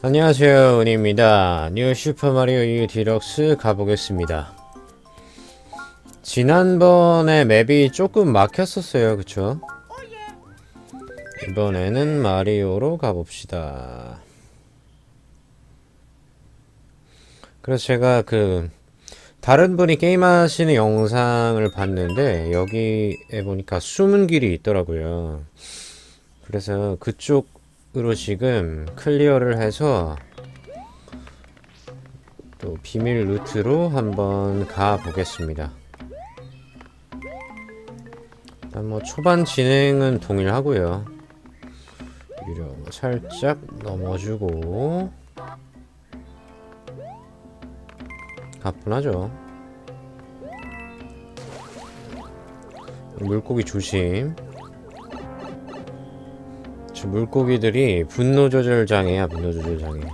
안녕하세요 은입니다. 뉴 슈퍼마리오 U 디럭스 가보겠습니다. 지난번에 맵이 조금 막혔었어요 그쵸? 이번에는 마리오로 가봅시다. 그래서 제가 그 다른 분이 게임하시는 영상을 봤는데 여기에 보니까 숨은 길이 있더라고요. 그래서 그쪽 으로 지금 클리어를 해서 또 비밀 루트로 한번 가 보겠습니다. 일단 뭐 초반 진행은 동일하고요. 위로 살짝 넘어주고 가뿐하죠. 물고기 조심. 저 물고기들이 분노 조절 장애야, 분노 조절 장애.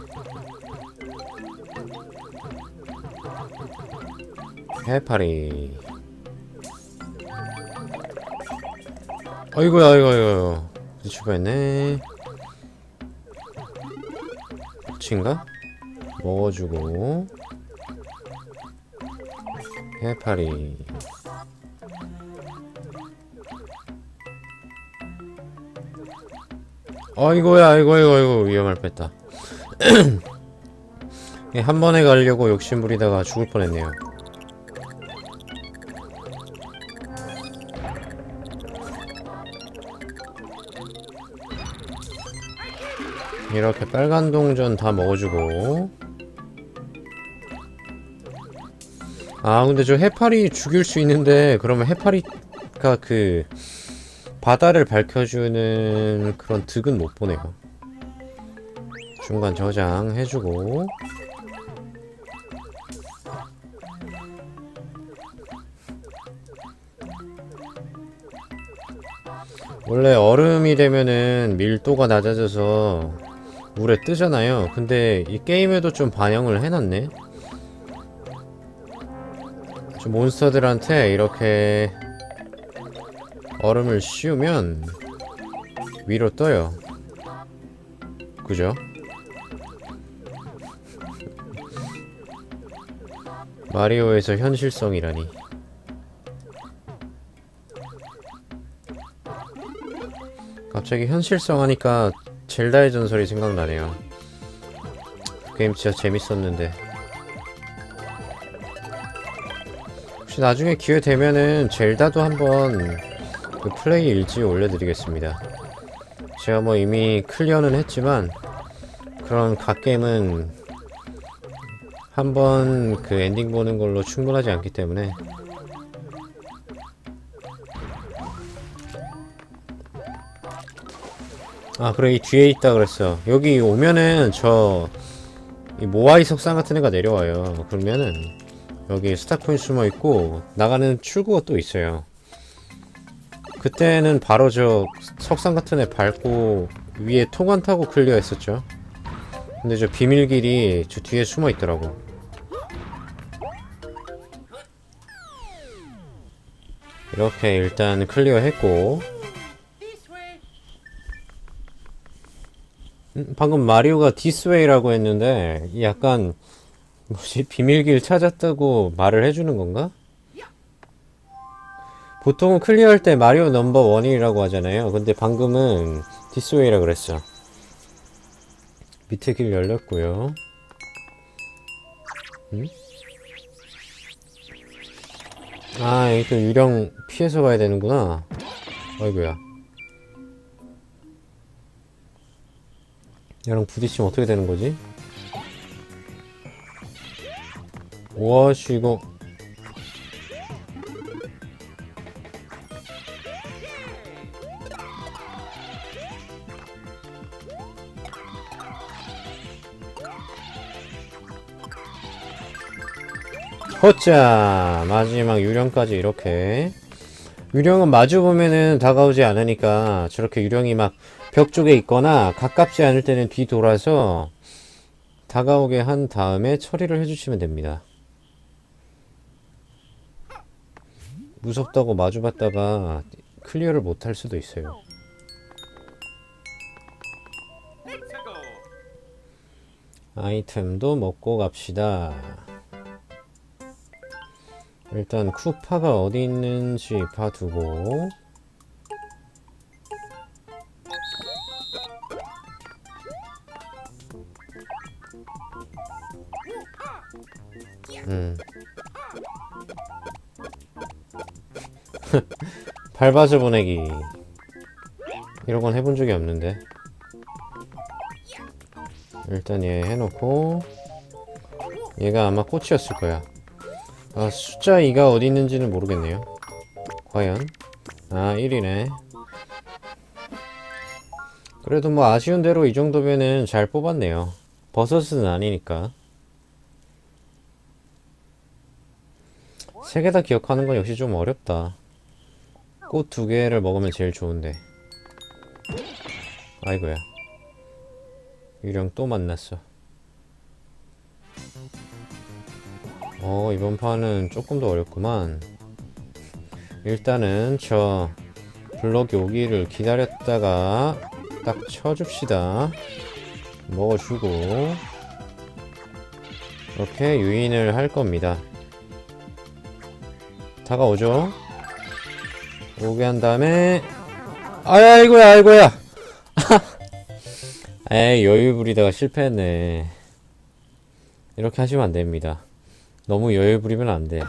해파리. 아이고야, 아이고, 아이고. 출발했네. 친가? 먹어주고. 해파리. 아이고야, 아이고, 아이고, 아이고, 위험할 뺐다. 예, 한 번에 가려고 욕심 부리다가 죽을 뻔했네요. 이렇게 빨간 동전 다 먹어주고. 아, 근데 저 해파리 죽일 수 있는데, 그러면 해파리가 그, 바다를 밝혀주는 그런 득은 못 보네요. 중간 저장 해주고 원래 얼음이 되면은 밀도가 낮아져서 물에 뜨잖아요. 근데 이 게임에도 좀 반영을 해놨네. 저 몬스터들한테 이렇게 얼음을 씌우면 위로 떠요. 그죠? 마리오에서 현실성이라니. 갑자기 현실성 하니까 젤다의 전설이 생각나네요. 그 게임 진짜 재밌었는데. 혹시 나중에 기회 되면은 젤다도 한번 그 플레이 일지 올려드리겠습니다. 제가 뭐 이미 클리어는 했지만 그런 갓게임은 한 번 그 엔딩 보는 걸로 충분하지 않기 때문에 아 그래 이 뒤에 있다 그랬어. 여기 오면은 저 이 모아이 석상 같은 애가 내려와요. 그러면은 여기 스타코인 숨어 있고 나가는 출구가 또 있어요 그때는 바로 저 석상 같은 애 밟고 위에 통관 타고 클리어 했었죠. 근데 저 비밀길이 저 뒤에 숨어 있더라고. 이렇게 일단 클리어 했고. 음, 방금 마리오가 디스웨이라고 했는데 약간 뭐지? 비밀길 찾았다고 말을 해주는 건가? 보통은 클리어할 때 마리오 넘버 원이라고 하잖아요. 근데 방금은 디스웨이라 그랬어. 밑에 길 열렸고요. 음? 아 여기 또 유령 피해서 가야 되는구나. 어이구야. 얘랑 부딪히면 어떻게 되는 거지? 와씨 이거 허짜 마지막 유령까지 이렇게 유령은 마주보면은 다가오지 않으니까 저렇게 유령이 막 벽 쪽에 있거나 가깝지 않을 때는 뒤 돌아서 다가오게 한 다음에 처리를 해주시면 됩니다. 무섭다고 마주봤다가 클리어를 못할 수도 있어요. 아이템도 먹고 갑시다. 일단 쿠파가 어디 있는지 봐두고. 음. 밟아서 보내기. 이런 건 해본 적이 없는데. 일단 얘 해놓고 얘가 아마 꽃이었을 거야 아 숫자 2가 어디 있는지는 모르겠네요. 과연? 아 1이네. 그래도 뭐 아쉬운 대로 이 정도면은 잘 뽑았네요. 버섯은 아니니까. 세 개 다 기억하는 건 역시 좀 어렵다. 꽃 두 개를 먹으면 제일 좋은데. 아이고야. 유령 또 만났어 어 이번 판은 조금 더 어렵구만. 일단은 저 블럭이 오기를 기다렸다가 딱 쳐줍시다. 먹어주고. 이렇게 유인을 할 겁니다. 다가오죠? 오게 한 다음에 아이고야 아이고야. 에이 여유 부리다가 실패했네. 이렇게 하시면 안 됩니다 너무 여유 부리면 안 돼.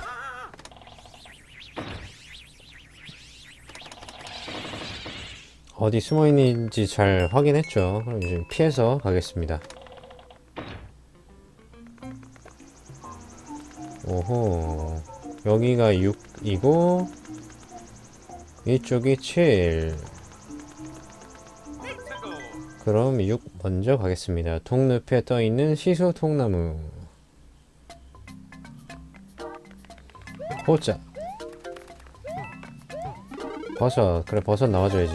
어디 숨어 있는지 잘 확인했죠. 그럼 이제 피해서 가겠습니다. 오호. 여기가 6이고 이쪽이 7 그럼 6 먼저 가겠습니다. 통늪에 떠있는 시소 통나무 보자. 버섯 그래 버섯 나와줘야지.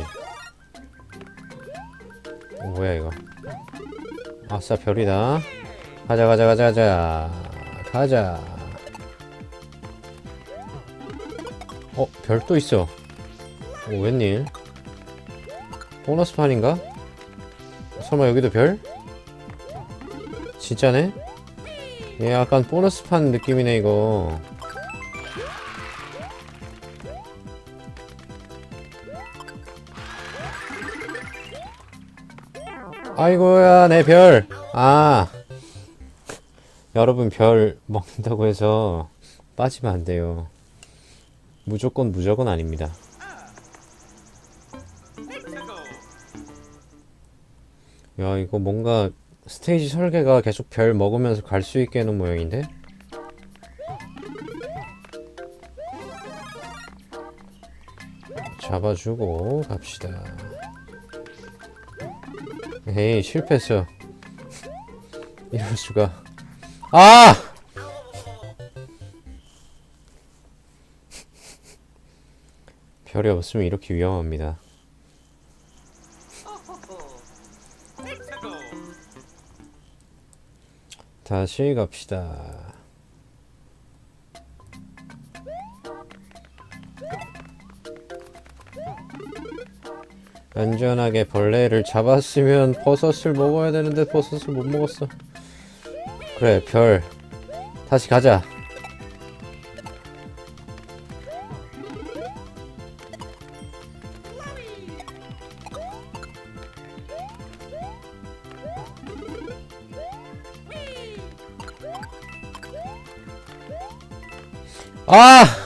어, 뭐야 이거? 아싸 별이다. 가자 가자 가자 가자. 가자. 어 별 또 있어. 오 웬일? 보너스 판인가? 설마 여기도 별? 진짜네? 얘 약간 보너스 판 느낌이네 이거 아이고야 내 별! 아 여러분 별 먹는다고 해서 빠지면 안 돼요 무조건 무조건 아닙니다 야 이거 뭔가 스테이지 설계가 계속 별 먹으면서 갈 수 있게 해놓은 모양인데? 잡아주고 갑시다 에이 실패했어 이럴 수가 아! 별이 없으면 이렇게 위험합니다 다시 갑시다. 안전하게 벌레를 잡았으면 버섯을 먹어야 되는데 버섯을 못 먹었어. 그래, 별. 다시 가자. 아!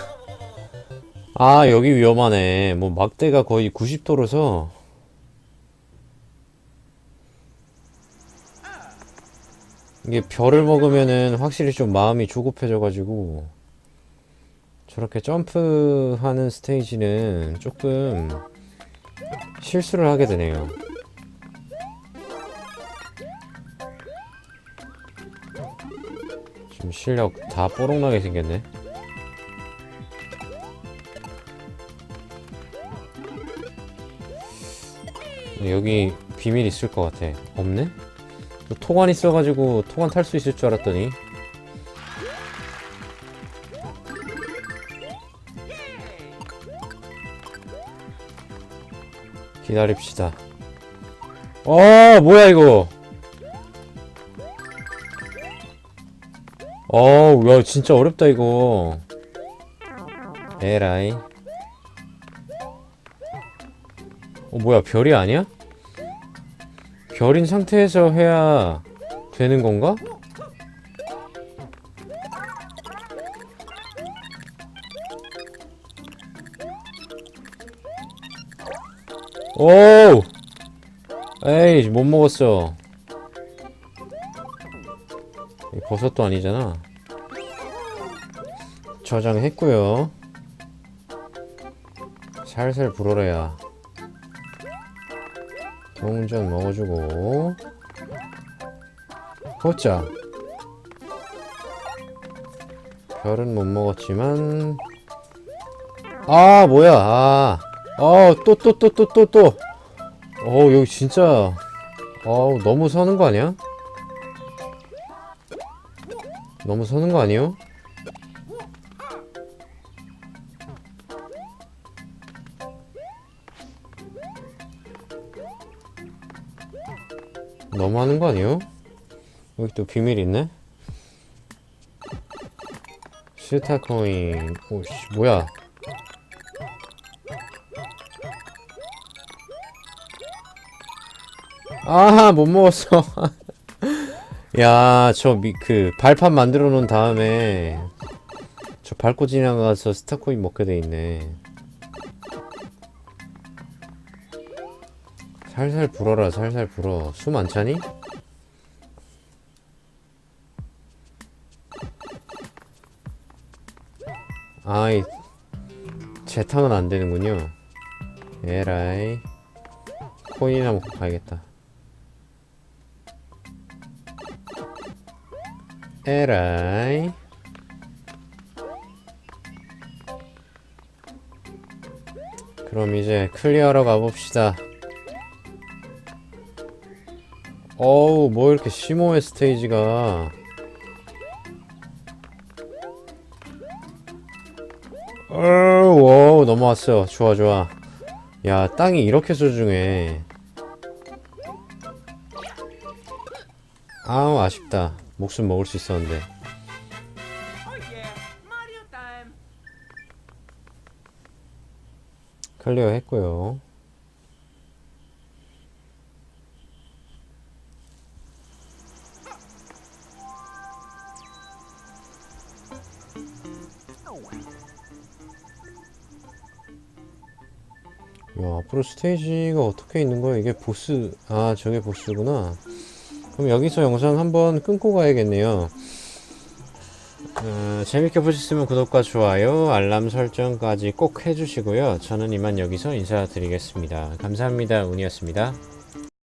아, 여기 위험하네. 뭐, 막대가 거의 90도라서. 이게 별을 먹으면은 확실히 좀 마음이 조급해져가지고. 저렇게 점프하는 스테이지는 조금 실수를 하게 되네요. 지금 실력 다 뽀록나게 생겼네. 여기 비밀 있을 것 같아. 없네? 또 토관 있어가지고 토관 탈 수 있을 줄 알았더니. 기다립시다. 어, 뭐야 이거? 어우, 야, 진짜 어렵다, 이거. 에라이. 어, 뭐야, 별이 아니야? 별인 상태에서 해야 되는 건가? 오! 에이, 못 먹었어. 이 버섯도 아니잖아. 저장했고요. 살살 불어라야. 동전 먹어주고. 보자. 별은 못 먹었지만. 아, 뭐야. 아. 어, 또, 또, 또, 또, 또, 또. 어, 여기 진짜. 어우, 너무 서는 거 아니야? 너무 서는 거 아니에요? 너무 하는 거 아니에요? 여기 또 비밀 있네? 스타 코인. 오씨, 뭐야. 아, 못 먹었어. 야, 저 미, 그 발판 만들어 놓은 다음에 저 밟고 지나가서 스타코인 먹게 돼 있네. 살살 불어라, 살살 불어. 숨 안 차니? 아이, 재탕은 안 되는군요. 에라이. 코인이나 먹고 가야겠다. 에라이. 그럼 이제 클리어하러 가봅시다. 어우, 뭐 이렇게 심오해 스테이지가. 어우, 와우, 넘어왔어. 좋아, 좋아. 야, 땅이 이렇게 소중해. 아우, 아쉽다. 목숨 먹을 수 있었는데. 클리어 했고요. 야, 앞으로 스테이지가 어떻게 있는 거야? 이게 보스, 아, 저게 보스구나. 그럼 여기서 영상 한번 끊고 가야겠네요. 어, 재밌게 보셨으면 구독과 좋아요, 알람 설정까지 꼭 해주시고요. 저는 이만 여기서 인사드리겠습니다. 감사합니다. 운이었습니다.